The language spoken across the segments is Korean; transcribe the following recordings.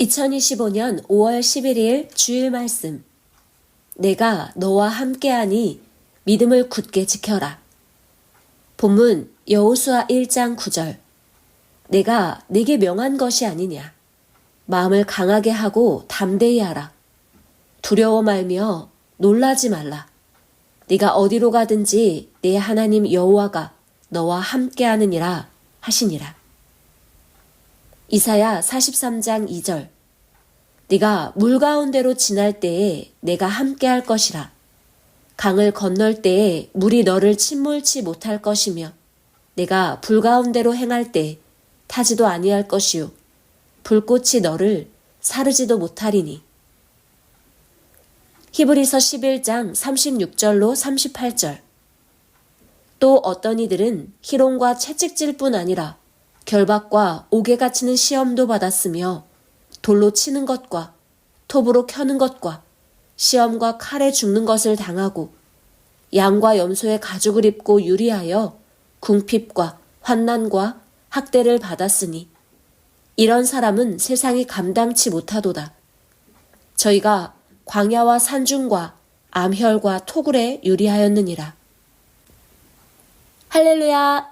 2025년 5월 11일 주일 말씀. 내가 너와 함께하니 믿음을 굳게 지켜라. 본문 여호수아 1장 9절. 내가 네게 명한 것이 아니냐. 마음을 강하게 하고 담대히 하라. 두려워 말며 놀라지 말라. 네가 어디로 가든지 내 하나님 여호와가 너와 함께하느니라 하시니라. 이사야 43장 2절. 네가 물 가운데로 지날 때에 내가 함께 할 것이라. 강을 건널 때에 물이 너를 침몰치 못할 것이며 내가 불 가운데로 행할 때 타지도 아니할 것이요. 불꽃이 너를 사르지도 못하리니. 히브리서 11장 36절로 38절. 또 어떤 이들은 희롱과 채찍질 뿐 아니라 결박과 옥에 갇히는 시험도 받았으며 돌로 치는 것과 톱으로 켜는 것과 시험과 칼에 죽는 것을 당하고 양과 염소의 가죽을 입고 유리하여 궁핍과 환난과 학대를 받았으니 이런 사람은 세상이 감당치 못하도다. 저희가 광야와 산중과 암혈과 토굴에 유리하였느니라. 할렐루야!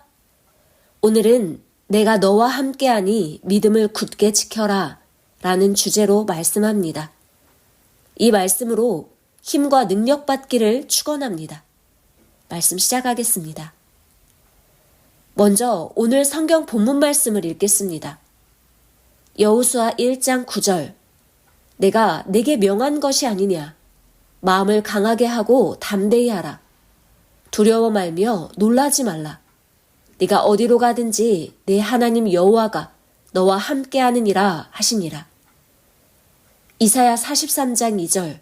오늘은 내가 너와 함께하니 믿음을 굳게 지켜라 라는 주제로 말씀합니다. 이 말씀으로 힘과 능력 받기를 축원합니다. 말씀 시작하겠습니다. 먼저 오늘 성경 본문 말씀을 읽겠습니다. 여호수아 1장 9절 내가 내게 명한 것이 아니냐 마음을 강하게 하고 담대히 하라 두려워 말며 놀라지 말라 네가 어디로 가든지 내 하나님 여호와가 너와 함께하느니라 하시니라. 이사야 43장 2절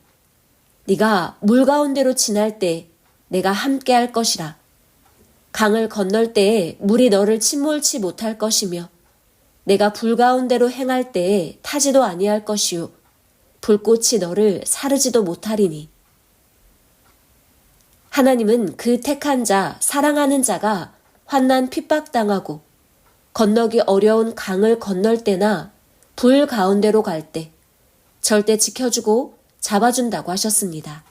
네가 물 가운데로 지날 때 내가 함께할 것이라. 강을 건널 때에 물이 너를 침몰치 못할 것이며 내가 불 가운데로 행할 때에 타지도 아니할 것이요 불꽃이 너를 사르지도 못하리니 하나님은 그 택한 자 사랑하는 자가 환난 핍박당하고 건너기 어려운 강을 건널 때나 불 가운데로 갈 때 절대 지켜주고 잡아준다고 하셨습니다.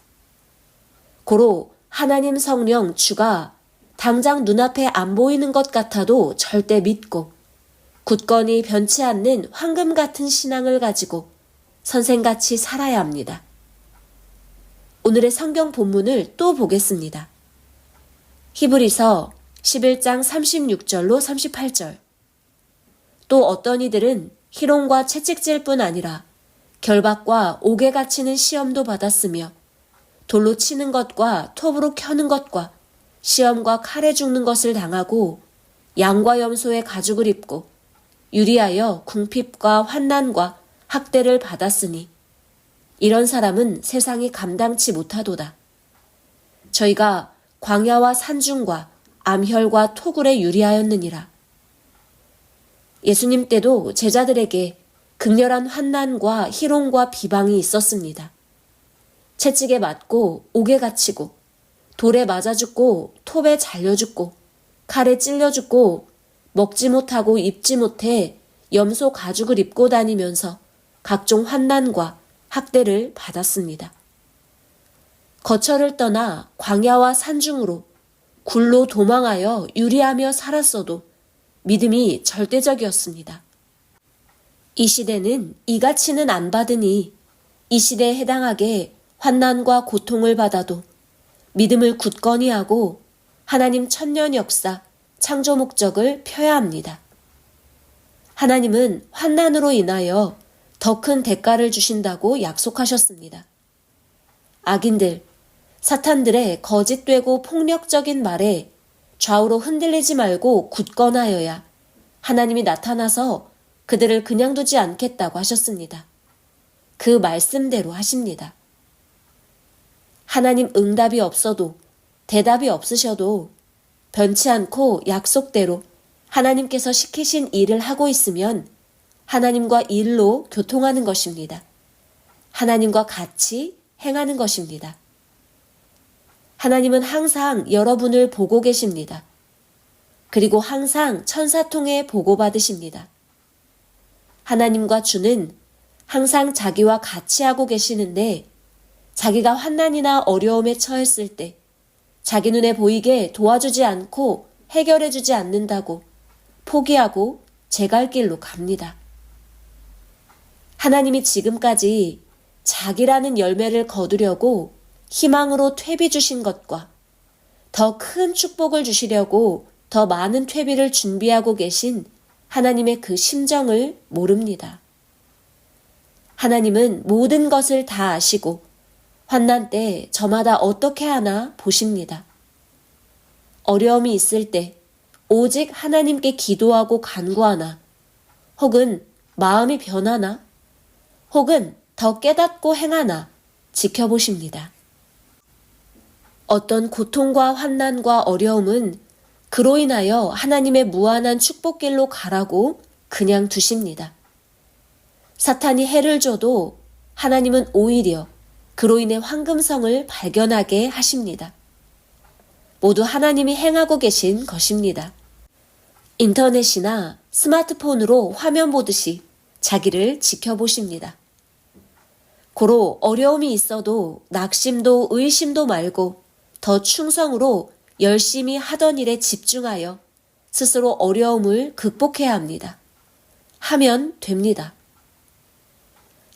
고로 하나님 성령 주가 당장 눈앞에 안 보이는 것 같아도 절대 믿고 굳건히 변치 않는 황금 같은 신앙을 가지고 선생같이 살아야 합니다. 오늘의 성경 본문을 또 보겠습니다. 히브리서 11장 36절로 38절. 또 어떤 이들은 희롱과 채찍질 뿐 아니라 결박과 옥에 갇히는 시험도 받았으며 돌로 치는 것과 톱으로 켜는 것과 시험과 칼에 죽는 것을 당하고 양과 염소의 가죽을 입고 유리하여 궁핍과 환난과 학대를 받았으니 이런 사람은 세상이 감당치 못하도다. 저희가 광야와 산중과 암혈과 토굴에 유리하였느니라. 예수님 때도 제자들에게 극렬한 환난과 희롱과 비방이 있었습니다. 채찍에 맞고 옥에 갇히고 돌에 맞아 죽고 톱에 잘려 죽고 칼에 찔려 죽고 먹지 못하고 입지 못해 염소 가죽을 입고 다니면서 각종 환난과 학대를 받았습니다. 거처를 떠나 광야와 산중으로 굴로 도망하여 유리하며 살았어도 믿음이 절대적이었습니다. 이 시대는 이가치는 안 받으니 이 시대에 해당하게 환난과 고통을 받아도 믿음을 굳건히 하고 하나님 천년 역사, 창조 목적을 펴야 합니다. 하나님은 환난으로 인하여 더 큰 대가를 주신다고 약속하셨습니다. 악인들, 사탄들의 거짓되고 폭력적인 말에 좌우로 흔들리지 말고 굳건하여야 하나님이 나타나서 그들을 그냥 두지 않겠다고 하셨습니다. 그 말씀대로 하십니다. 하나님 응답이 없어도 대답이 없으셔도 변치 않고 약속대로 하나님께서 시키신 일을 하고 있으면 하나님과 일로 교통하는 것입니다. 하나님과 같이 행하는 것입니다. 하나님은 항상 여러분을 보고 계십니다. 그리고 항상 천사통에 보고받으십니다. 하나님과 주는 항상 자기와 같이 하고 계시는데 자기가 환난이나 어려움에 처했을 때 자기 눈에 보이게 도와주지 않고 해결해주지 않는다고 포기하고 제 갈 길로 갑니다. 하나님이 지금까지 자기라는 열매를 거두려고 희망으로 퇴비 주신 것과 더 큰 축복을 주시려고 더 많은 퇴비를 준비하고 계신 하나님의 그 심정을 모릅니다. 하나님은 모든 것을 다 아시고 환난 때 저마다 어떻게 하나 보십니다. 어려움이 있을 때 오직 하나님께 기도하고 간구하나 혹은 마음이 변하나 혹은 더 깨닫고 행하나 지켜보십니다. 어떤 고통과 환난과 어려움은 그로 인하여 하나님의 무한한 축복길로 가라고 그냥 두십니다. 사탄이 해를 줘도 하나님은 오히려 그로 인해 황금성을 발견하게 하십니다. 모두 하나님이 행하고 계신 것입니다. 인터넷이나 스마트폰으로 화면 보듯이 자기를 지켜보십니다. 고로 어려움이 있어도 낙심도 의심도 말고 더 충성으로 열심히 하던 일에 집중하여 스스로 어려움을 극복해야 합니다. 하면 됩니다.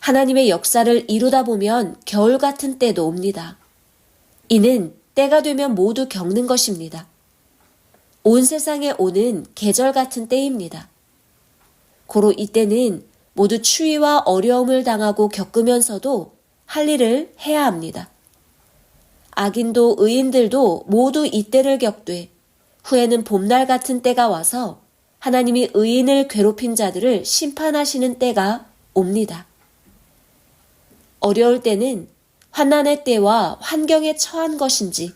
하나님의 역사를 이루다 보면 겨울 같은 때도 옵니다. 이는 때가 되면 모두 겪는 것입니다. 온 세상에 오는 계절 같은 때입니다. 고로 이때는 모두 추위와 어려움을 당하고 겪으면서도 할 일을 해야 합니다. 악인도 의인들도 모두 이때를 겪되 후에는 봄날 같은 때가 와서 하나님이 의인을 괴롭힌 자들을 심판하시는 때가 옵니다. 어려울 때는 환난의 때와 환경에 처한 것인지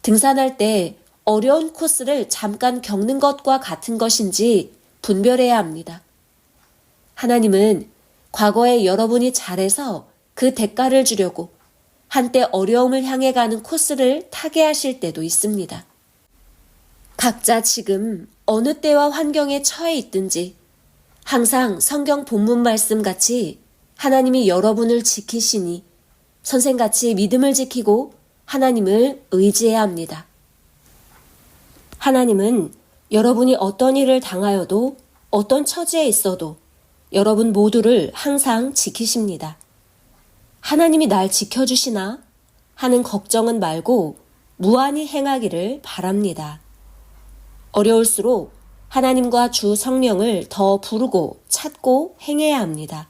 등산할 때 어려운 코스를 잠깐 겪는 것과 같은 것인지 분별해야 합니다. 하나님은 과거에 여러분이 잘해서 그 대가를 주려고 한때 어려움을 향해 가는 코스를 타게 하실 때도 있습니다. 각자 지금 어느 때와 환경에 처해 있든지 항상 성경 본문 말씀 같이 하나님이 여러분을 지키시니 선생같이 믿음을 지키고 하나님을 의지해야 합니다. 하나님은 여러분이 어떤 일을 당하여도 어떤 처지에 있어도 여러분 모두를 항상 지키십니다. 하나님이 날 지켜주시나 하는 걱정은 말고 무한히 행하기를 바랍니다. 어려울수록 하나님과 주 성령을 더 부르고 찾고 행해야 합니다.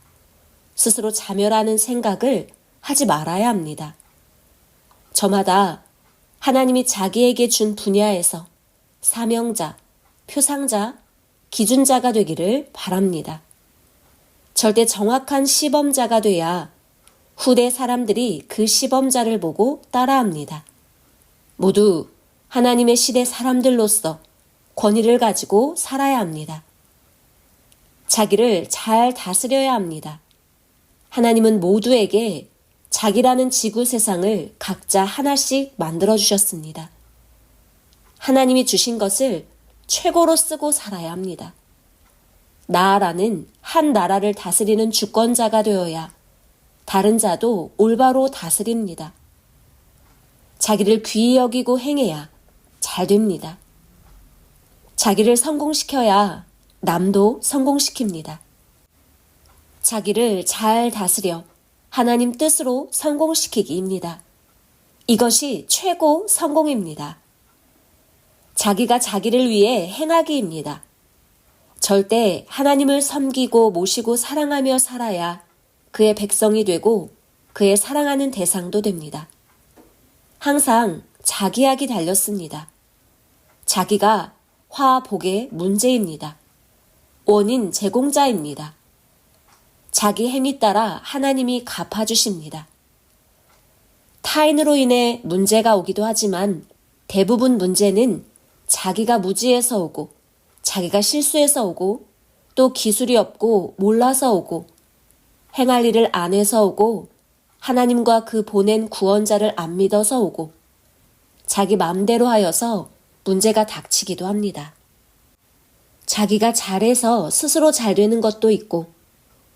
스스로 자멸하는 생각을 하지 말아야 합니다. 저마다 하나님이 자기에게 준 분야에서 사명자, 표상자, 기준자가 되기를 바랍니다. 절대 정확한 시범자가 돼야 후대 사람들이 그 시범자를 보고 따라합니다. 모두 하나님의 시대 사람들로서 권위를 가지고 살아야 합니다. 자기를 잘 다스려야 합니다. 하나님은 모두에게 자기라는 지구 세상을 각자 하나씩 만들어 주셨습니다. 하나님이 주신 것을 최고로 쓰고 살아야 합니다. 나라는 한 나라를 다스리는 주권자가 되어야 다른 자도 올바로 다스립니다. 자기를 귀히 여기고 행해야 잘 됩니다. 자기를 성공시켜야 남도 성공시킵니다. 자기를 잘 다스려 하나님 뜻으로 성공시키기입니다. 이것이 최고 성공입니다. 자기가 자기를 위해 행하기입니다. 절대 하나님을 섬기고 모시고 사랑하며 살아야 그의 백성이 되고 그의 사랑하는 대상도 됩니다. 항상 자기약이 달렸습니다. 자기가 화복의 문제입니다. 원인 제공자입니다. 자기 행위 따라 하나님이 갚아주십니다. 타인으로 인해 문제가 오기도 하지만 대부분 문제는 자기가 무지해서 오고 자기가 실수해서 오고 또 기술이 없고 몰라서 오고 행할 일을 안 해서 오고 하나님과 그 보낸 구원자를 안 믿어서 오고 자기 마음대로 하여서 문제가 닥치기도 합니다. 자기가 잘해서 스스로 잘 되는 것도 있고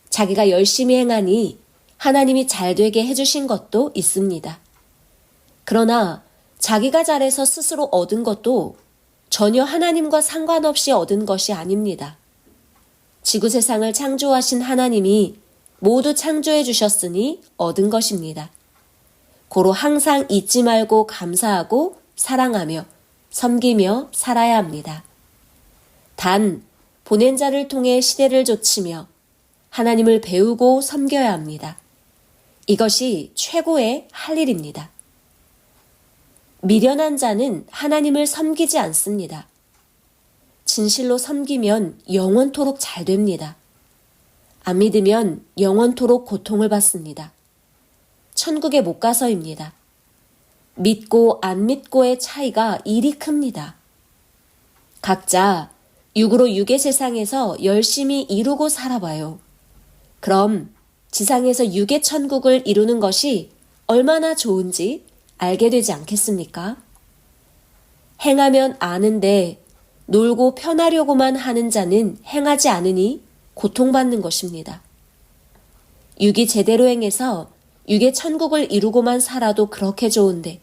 자기가 열심히 행하니 하나님이 잘 되게 해주신 것도 있습니다. 그러나 자기가 잘해서 스스로 얻은 것도 전혀 하나님과 상관없이 얻은 것이 아닙니다. 지구 세상을 창조하신 하나님이 모두 창조해 주셨으니 얻은 것입니다. 고로 항상 잊지 말고 감사하고 사랑하며 섬기며 살아야 합니다. 단, 보낸 자를 통해 시대를 좇으며 하나님을 배우고 섬겨야 합니다. 이것이 최고의 할 일입니다. 미련한 자는 하나님을 섬기지 않습니다. 진실로 섬기면 영원토록 잘 됩니다. 안 믿으면 영원토록 고통을 받습니다. 천국에 못 가서입니다. 믿고 안 믿고의 차이가 일이 큽니다. 각자 육으로 육의 세상에서 열심히 이루고 살아봐요. 그럼 지상에서 육의 천국을 이루는 것이 얼마나 좋은지 알게 되지 않겠습니까? 행하면 아는데 놀고 편하려고만 하는 자는 행하지 않으니 고통받는 것입니다. 육이 제대로 행해서 육의 천국을 이루고만 살아도 그렇게 좋은데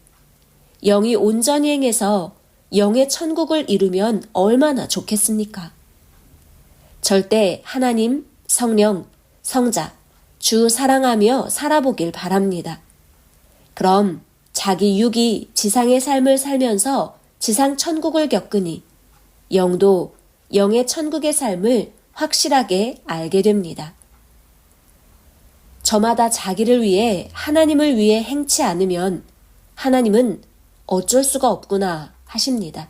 영이 온전히 행해서 영의 천국을 이루면 얼마나 좋겠습니까? 절대 하나님, 성령, 성자, 주 사랑하며 살아보길 바랍니다. 그럼 자기 육이 지상의 삶을 살면서 지상 천국을 겪으니 영도 영의 천국의 삶을 확실하게 알게 됩니다. 저마다 자기를 위해 하나님을 위해 행치 않으면 하나님은 어쩔 수가 없구나 하십니다.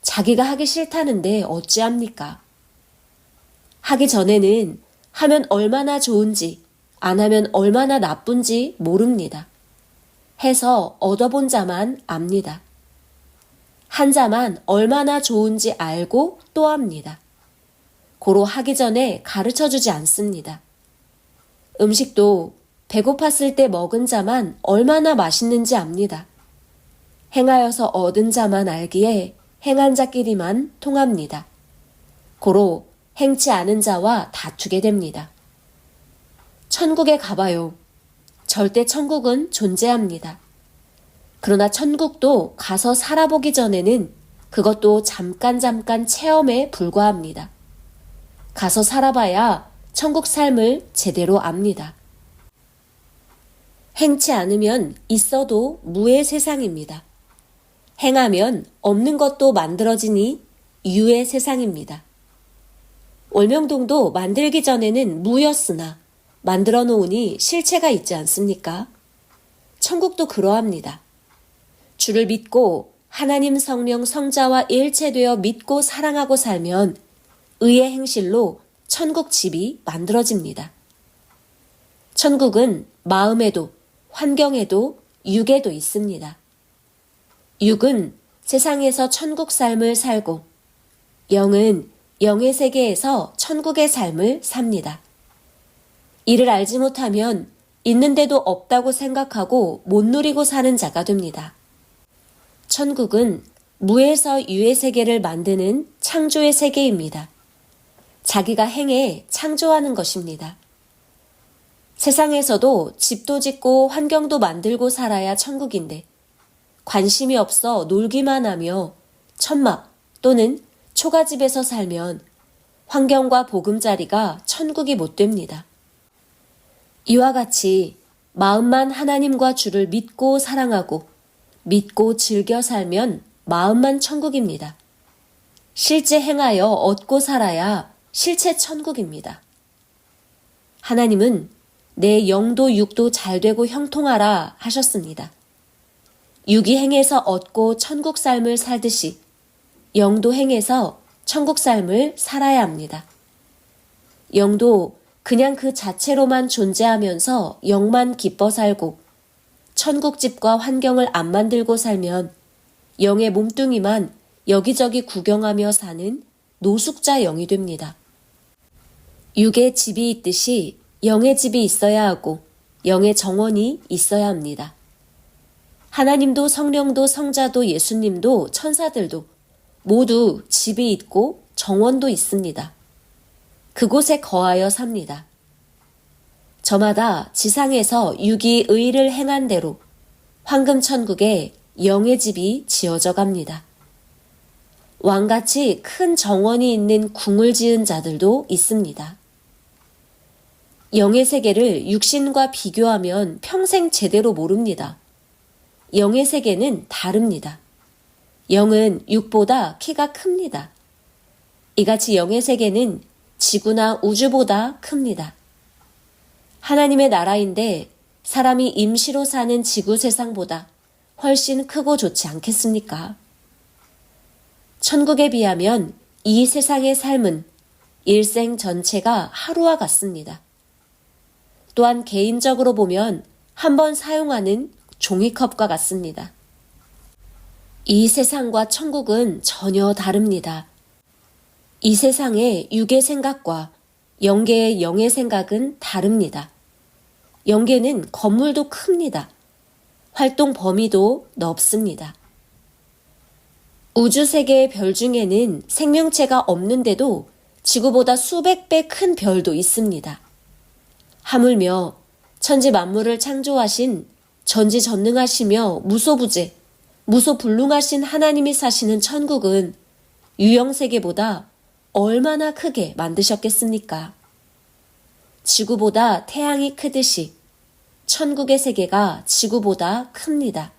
자기가 하기 싫다는데 어찌합니까? 하기 전에는 하면 얼마나 좋은지, 안 하면 얼마나 나쁜지 모릅니다. 해서 얻어본 자만 압니다. 한 자만 얼마나 좋은지 알고 또 합니다. 고로 하기 전에 가르쳐 주지 않습니다. 음식도 배고팠을 때 먹은 자만 얼마나 맛있는지 압니다. 행하여서 얻은 자만 알기에 행한 자끼리만 통합니다. 고로 행치 않은 자와 다투게 됩니다. 천국에 가봐요. 절대 천국은 존재합니다. 그러나 천국도 가서 살아보기 전에는 그것도 잠깐 잠깐 체험에 불과합니다. 가서 살아봐야 천국 삶을 제대로 압니다. 행치 않으면 있어도 무의 세상입니다. 행하면 없는 것도 만들어지니 유의 세상입니다. 월명동도 만들기 전에는 무였으나 만들어 놓으니 실체가 있지 않습니까? 천국도 그러합니다. 주를 믿고 하나님 성령 성자와 일체되어 믿고 사랑하고 살면 의의 행실로 천국 집이 만들어집니다. 천국은 마음에도 환경에도 육에도 있습니다. 육은 세상에서 천국 삶을 살고 영은 영의 세계에서 천국의 삶을 삽니다. 이를 알지 못하면 있는데도 없다고 생각하고 못 누리고 사는 자가 됩니다. 천국은 무에서 유의 세계를 만드는 창조의 세계입니다. 자기가 행해 창조하는 것입니다. 세상에서도 집도 짓고 환경도 만들고 살아야 천국인데 관심이 없어 놀기만 하며 천막 또는 초가집에서 살면 환경과 보금자리가 천국이 못 됩니다. 이와 같이 마음만 하나님과 주를 믿고 사랑하고 믿고 즐겨 살면 마음만 천국입니다. 실제 행하여 얻고 살아야 실체 천국입니다. 하나님은 내 영도 육도 잘 되고 형통하라 하셨습니다. 육이 행해서 얻고 천국 삶을 살듯이 영도 행해서 천국 삶을 살아야 합니다. 영도 그냥 그 자체로만 존재하면서 영만 기뻐 살고 천국집과 환경을 안 만들고 살면 영의 몸뚱이만 여기저기 구경하며 사는 노숙자 영이 됩니다. 육의 집이 있듯이 영의 집이 있어야 하고 영의 정원이 있어야 합니다. 하나님도 성령도 성자도 예수님도 천사들도 모두 집이 있고 정원도 있습니다. 그곳에 거하여 삽니다. 저마다 지상에서 육이 의를 행한 대로 황금천국에 영의 집이 지어져 갑니다. 왕같이 큰 정원이 있는 궁을 지은 자들도 있습니다. 영의 세계를 육신과 비교하면 평생 제대로 모릅니다. 영의 세계는 다릅니다. 영은 육보다 키가 큽니다. 이같이 영의 세계는 지구나 우주보다 큽니다. 하나님의 나라인데 사람이 임시로 사는 지구 세상보다 훨씬 크고 좋지 않겠습니까? 천국에 비하면 이 세상의 삶은 일생 전체가 하루와 같습니다. 또한 개인적으로 보면 한번 사용하는 종이컵과 같습니다. 이 세상과 천국은 전혀 다릅니다. 이 세상의 육의 생각과 영계의 영의 생각은 다릅니다. 영계는 건물도 큽니다. 활동 범위도 넓습니다. 우주 세계의 별 중에는 생명체가 없는데도 지구보다 수백 배 큰 별도 있습니다. 하물며 천지 만물을 창조하신 전지전능하시며 무소부재, 무소불능하신 하나님이 사시는 천국은 유형 세계보다 얼마나 크게 만드셨겠습니까? 지구보다 태양이 크듯이 천국의 세계가 지구보다 큽니다.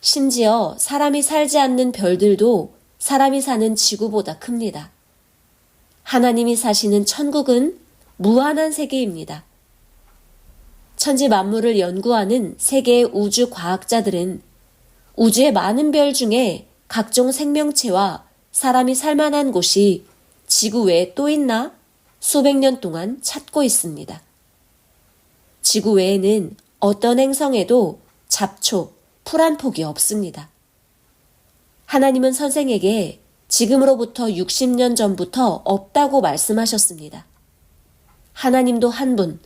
심지어 사람이 살지 않는 별들도 사람이 사는 지구보다 큽니다. 하나님이 사시는 천국은 무한한 세계입니다. 천지 만물을 연구하는 세계의 우주 과학자들은 우주의 많은 별 중에 각종 생명체와 사람이 살만한 곳이 지구 외에 또 있나 수백 년 동안 찾고 있습니다. 지구 외에는 어떤 행성에도 잡초, 풀 한 폭이 없습니다. 하나님은 선생에게 지금으로부터 60년 전부터 없다고 말씀하셨습니다. 하나님도 한 분,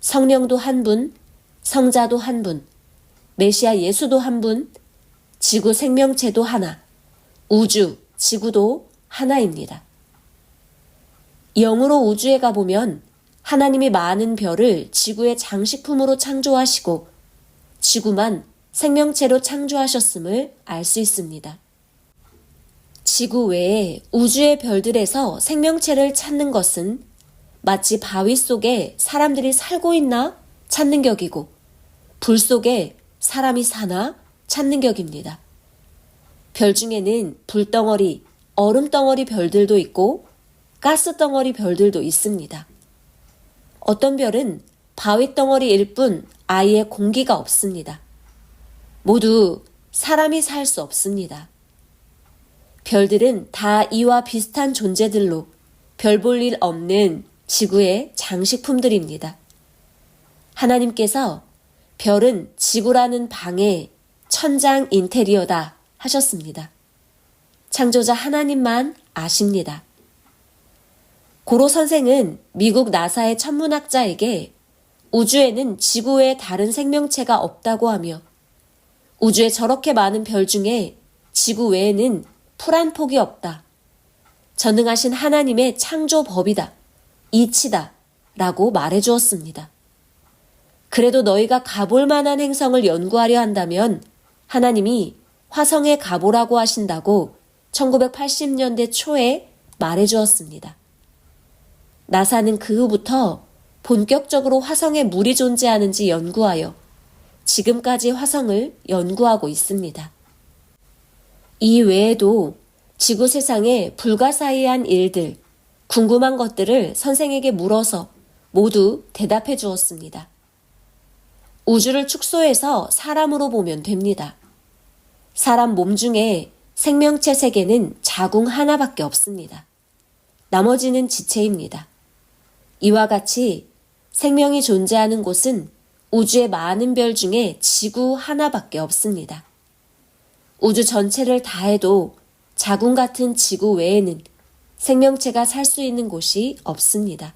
성령도 한 분, 성자도 한 분, 메시아 예수도 한 분, 지구 생명체도 하나, 우주, 지구도 하나입니다. 영으로 우주에 가보면 하나님이 많은 별을 지구의 장식품으로 창조하시고 지구만 생명체로 창조하셨음을 알 수 있습니다. 지구 외에 우주의 별들에서 생명체를 찾는 것은 마치 바위 속에 사람들이 살고 있나 찾는 격이고 불 속에 사람이 사나 찾는 격입니다. 별 중에는 불덩어리, 얼음덩어리 별들도 있고 가스덩어리 별들도 있습니다. 어떤 별은 바위덩어리일 뿐 아예 공기가 없습니다. 모두 사람이 살 수 없습니다. 별들은 다 이와 비슷한 존재들로 별 볼 일 없는 지구의 장식품들입니다. 하나님께서 별은 지구라는 방의 천장 인테리어다 하셨습니다. 창조자 하나님만 아십니다. 고로 선생은 미국 나사의 천문학자에게 우주에는 지구 외에 다른 생명체가 없다고 하며 우주에 저렇게 많은 별 중에 지구 외에는 풀 한 폭이 없다. 전능하신 하나님의 창조 법이다. 이치다. 라고 말해 주었습니다. 그래도 너희가 가볼 만한 행성을 연구하려 한다면 하나님이 화성에 가보라고 하신다고 1980년대 초에 말해 주었습니다. 나사는 그 후부터 본격적으로 화성에 물이 존재하는지 연구하여 지금까지 화성을 연구하고 있습니다. 이 외에도 지구 세상에 불가사의한 일들, 궁금한 것들을 선생에게 물어서 모두 대답해 주었습니다. 우주를 축소해서 사람으로 보면 됩니다. 사람 몸 중에 생명체 세계는 자궁 하나밖에 없습니다. 나머지는 지체입니다. 이와 같이 생명이 존재하는 곳은 우주의 많은 별 중에 지구 하나밖에 없습니다. 우주 전체를 다 해도 자궁 같은 지구 외에는 생명체가 살 수 있는 곳이 없습니다.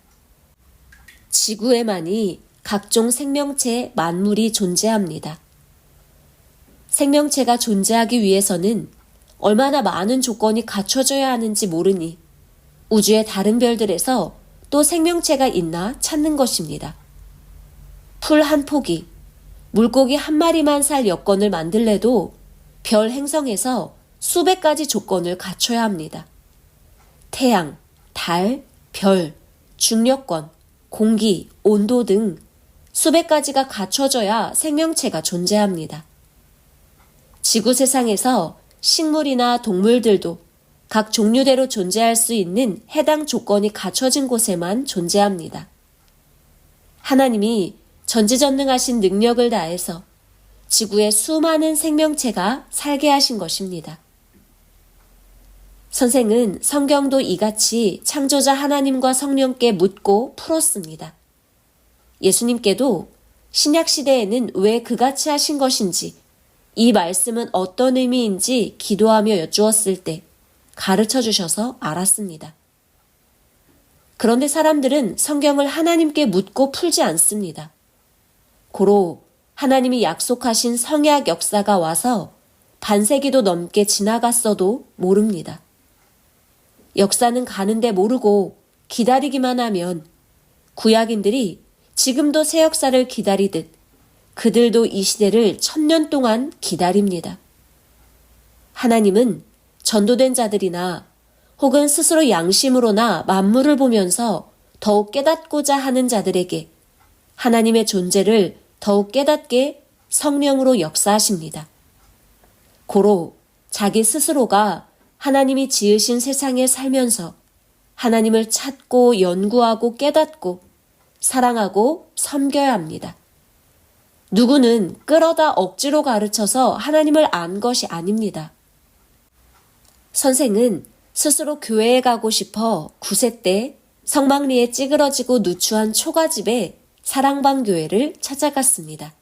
지구에만이 각종 생명체 만물이 존재합니다. 생명체가 존재하기 위해서는 얼마나 많은 조건이 갖춰져야 하는지 모르니 우주의 다른 별들에서 또 생명체가 있나 찾는 것입니다. 풀 한 포기, 물고기 한 마리만 살 여건을 만들래도 별 행성에서 수백 가지 조건을 갖춰야 합니다. 태양, 달, 별, 중력권, 공기, 온도 등 수백 가지가 갖춰져야 생명체가 존재합니다. 지구 세상에서 식물이나 동물들도 각 종류대로 존재할 수 있는 해당 조건이 갖춰진 곳에만 존재합니다. 하나님이 전지전능하신 능력을 다해서 지구에 수많은 생명체가 살게 하신 것입니다. 선생은 성경도 이같이 창조자 하나님과 성령께 묻고 풀었습니다. 예수님께도 신약 시대에는 왜 그같이 하신 것인지 이 말씀은 어떤 의미인지 기도하며 여쭈었을 때 가르쳐 주셔서 알았습니다. 그런데 사람들은 성경을 하나님께 묻고 풀지 않습니다. 고로 하나님이 약속하신 성약 역사가 와서 반세기도 넘게 지나갔어도 모릅니다. 역사는 가는데 모르고 기다리기만 하면 구약인들이 지금도 새 역사를 기다리듯 그들도 이 시대를 천년 동안 기다립니다. 하나님은 전도된 자들이나 혹은 스스로 양심으로나 만물을 보면서 더욱 깨닫고자 하는 자들에게 하나님의 존재를 더욱 깨닫게 성령으로 역사하십니다. 고로 자기 스스로가 하나님이 지으신 세상에 살면서 하나님을 찾고 연구하고 깨닫고 사랑하고 섬겨야 합니다. 누구는 끌어다 억지로 가르쳐서 하나님을 안 것이 아닙니다. 선생은 스스로 교회에 가고 싶어 9세 때 성막리에 찌그러지고 누추한 초가집에 사랑방 교회를 찾아갔습니다.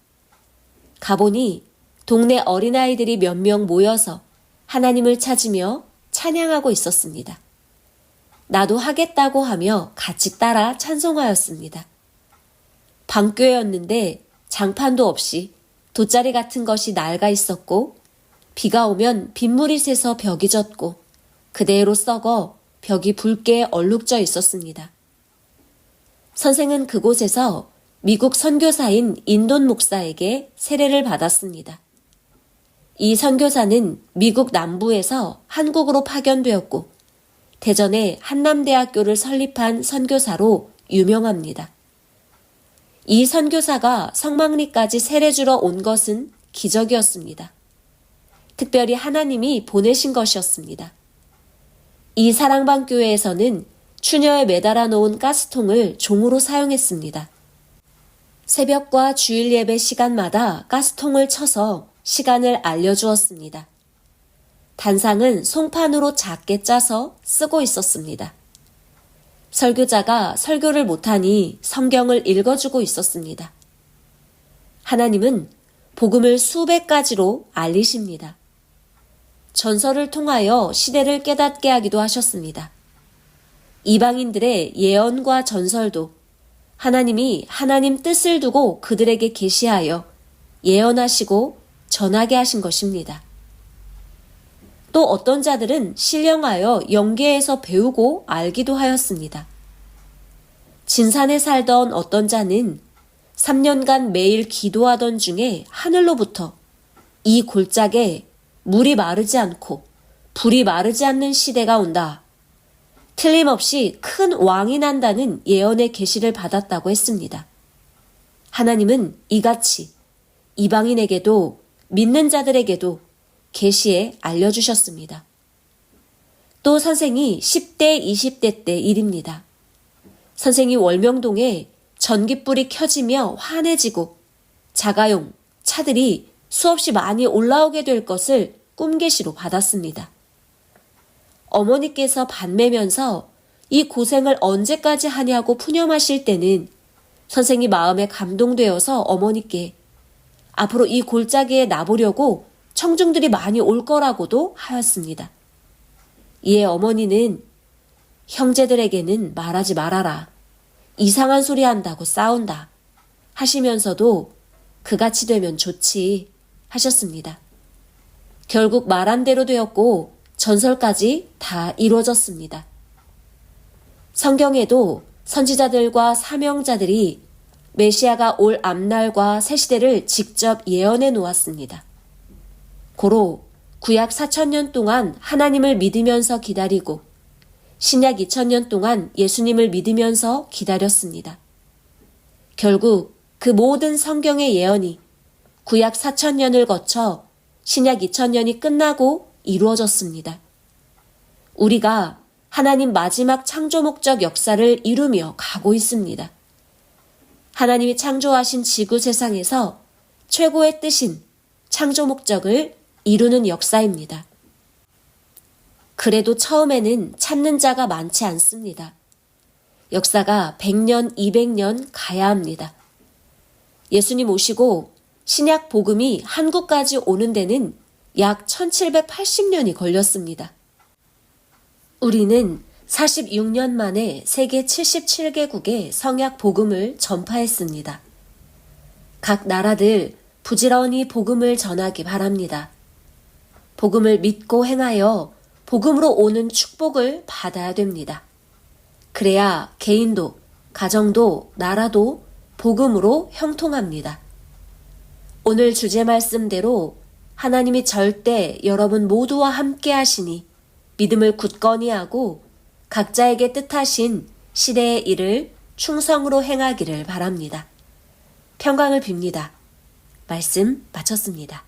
가보니 동네 어린아이들이 몇 명 모여서 하나님을 찾으며 찬양하고 있었습니다. 나도 하겠다고 하며 같이 따라 찬송하였습니다. 방교회였는데 장판도 없이 돗자리 같은 것이 낡아 있었고 비가 오면 빗물이 새서 벽이 젖고 그대로 썩어 벽이 붉게 얼룩져 있었습니다. 선생은 그곳에서 미국 선교사인 인돈 목사에게 세례를 받았습니다. 이 선교사는 미국 남부에서 한국으로 파견되었고 대전에 한남대학교를 설립한 선교사로 유명합니다. 이 선교사가 성막리까지 세례 주러 온 것은 기적이었습니다. 특별히 하나님이 보내신 것이었습니다. 이 사랑방 교회에서는 추녀에 매달아 놓은 가스통을 종으로 사용했습니다. 새벽과 주일 예배 시간마다 가스통을 쳐서 시간을 알려주었습니다. 단상은 송판으로 작게 짜서 쓰고 있었습니다. 설교자가 설교를 못하니 성경을 읽어주고 있었습니다. 하나님은 복음을 수백 가지로 알리십니다. 전설을 통하여 시대를 깨닫게 하기도 하셨습니다. 이방인들의 예언과 전설도 하나님이 하나님 뜻을 두고 그들에게 계시하여 예언하시고 전하게 하신 것입니다. 또 어떤 자들은 신령하여 영계에서 배우고 알기도 하였습니다. 진산에 살던 어떤 자는 3년간 매일 기도하던 중에 하늘로부터 이 골짜기에 물이 마르지 않고 불이 마르지 않는 시대가 온다. 틀림없이 큰 왕이 난다는 예언의 계시를 받았다고 했습니다. 하나님은 이같이 이방인에게도 믿는 자들에게도 계시에 알려주셨습니다. 또 선생이 10대, 20대 때 일입니다. 선생이 월명동에 전깃불이 켜지며 환해지고 자가용, 차들이 수없이 많이 올라오게 될 것을 꿈계시로 받았습니다. 어머니께서 반매면서 이 고생을 언제까지 하냐고 푸념하실 때는 선생이 마음에 감동되어서 어머니께 앞으로 이 골짜기에 나보려고 청중들이 많이 올 거라고도 하였습니다. 이에 어머니는 형제들에게는 말하지 말아라. 이상한 소리 한다고 싸운다. 하시면서도 그같이 되면 좋지 하셨습니다. 결국 말한 대로 되었고 전설까지 다 이루어졌습니다. 성경에도 선지자들과 사명자들이 메시아가 올 앞날과 새 시대를 직접 예언해 놓았습니다. 고로 구약 4천년 동안 하나님을 믿으면서 기다리고 신약 2000년 동안 예수님을 믿으면서 기다렸습니다. 결국 그 모든 성경의 예언이 구약 4천년을 거쳐 신약 2000년이 끝나고 이루어졌습니다. 우리가 하나님 마지막 창조 목적 역사를 이루며 가고 있습니다. 하나님이 창조하신 지구 세상에서 최고의 뜻인 창조 목적을 이루는 역사입니다. 그래도 처음에는 찾는 자가 많지 않습니다. 역사가 100년, 200년 가야 합니다. 예수님 오시고 신약 복음이 한국까지 오는 데는 약 1780년이 걸렸습니다. 우리는 46년 만에 세계 77개국에 성약 복음을 전파했습니다. 각 나라들 부지런히 복음을 전하기 바랍니다. 복음을 믿고 행하여 복음으로 오는 축복을 받아야 됩니다. 그래야 개인도, 가정도, 나라도 복음으로 형통합니다. 오늘 주제 말씀대로 하나님이 절대 여러분 모두와 함께 하시니 믿음을 굳건히 하고 각자에게 뜻하신 시대의 일을 충성으로 행하기를 바랍니다. 평강을 빕니다. 말씀 마쳤습니다.